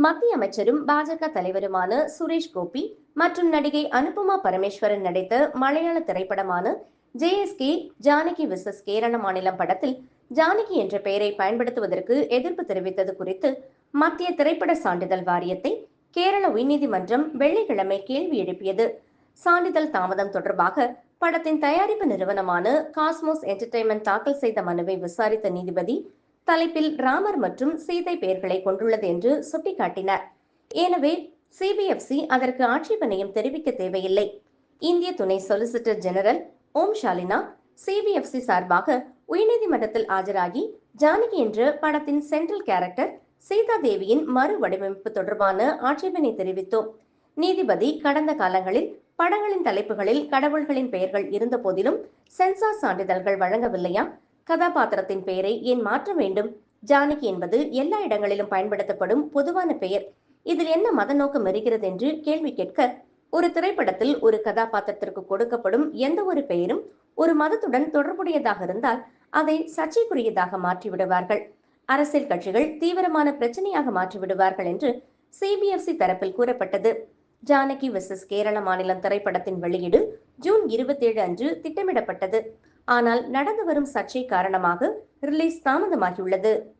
மத்திய அமைச்சரும் பாஜக தலைவருமான சுரேஷ் கோபி மற்றும் நடிகை அனுபமா பரமேஸ்வரன் நடித்த மலையாள திரைப்படமான ஜேஎஸ்கே ஜானகி விசஸ் கேரள மாநிலம் படத்தில் ஜானகி என்ற பெயரை பயன்படுத்துவதற்கு எதிர்ப்பு தெரிவித்தது குறித்து மத்திய திரைப்பட சான்றிதழ் வாரியத்தை கேரள உயர்நீதிமன்றம் வெள்ளிக்கிழமை கேள்வி எழுப்பியது. சான்றிதழ் தாமதம் தொடர்பாக படத்தின் தயாரிப்பு நிறுவனமான காஸ்மோஸ் என்டர்டைன்மெண்ட் தாக்கல் செய்த மனுவை விசாரித்த நீதிபதி தலைப்பில் ராமர் மற்றும் சீதை பெயர்களை கொண்டுள்ளது என்று சுட்டிக்காட்டினார். எனவே சிபிஎஃப்சி அதற்கு ஆட்சேபனையும் தெரிவிக்க தேவையில்லை. இந்திய துணை சொலிசிட்டர் ஜெனரல் ஓம் ஷாலினா சிபிஎஃப்சி சார்பாக உயர்நீதிமன்றத்தில் ஆஜராகி ஜானகி என்ற படத்தின் சென்ட்ரல் கேரக்டர் சீதா தேவியின் மறு வடிவமைப்பு தொடர்பான ஆட்சேபனை தெரிவித்தோம். நீதிபதி கடந்த காலங்களில் படங்களின் தலைப்புகளில் கடவுள்களின் பெயர்கள் இருந்த போதிலும் சென்சார் சான்றிதழ்கள் வழங்கவில்லையா? கதாபாத்திரத்தின் பெயரை ஏன் மாற்ற வேண்டும்? ஜானகி என்பது எல்லா இடங்களிலும் பயன்படுத்தப்படும் பொதுவான பெயர். இதில் என்ன மத நோக்கம் இருக்கிறது என்று கேள்வி கேட்க ஒரு திரைப்படத்தில் ஒரு கதாபாத்திரத்திற்கு கொடுக்கப்படும் எந்த ஒரு பெயரும் ஒரு மதத்துடன் தொடர்புடையதாக இருந்தால் அதை சர்ச்சைக்குரியதாக மாற்றிவிடுவார்கள். அரசியல் கட்சிகள் தீவிரமான பிரச்சனையாக மாற்றிவிடுவார்கள் என்று சிபிஎஃப்சி தரப்பில் கூறப்பட்டது. ஜானகி வெர்சஸ் கேரள மாநிலம் திரைப்படத்தின் வெளியீடு ஜூன் இருபத்தேழு அன்று திட்டமிடப்பட்டது. ஆனால் நடந்து வரும் சர்ச்சை காரணமாக ரிலீஸ் தாமதமாகியுள்ளது.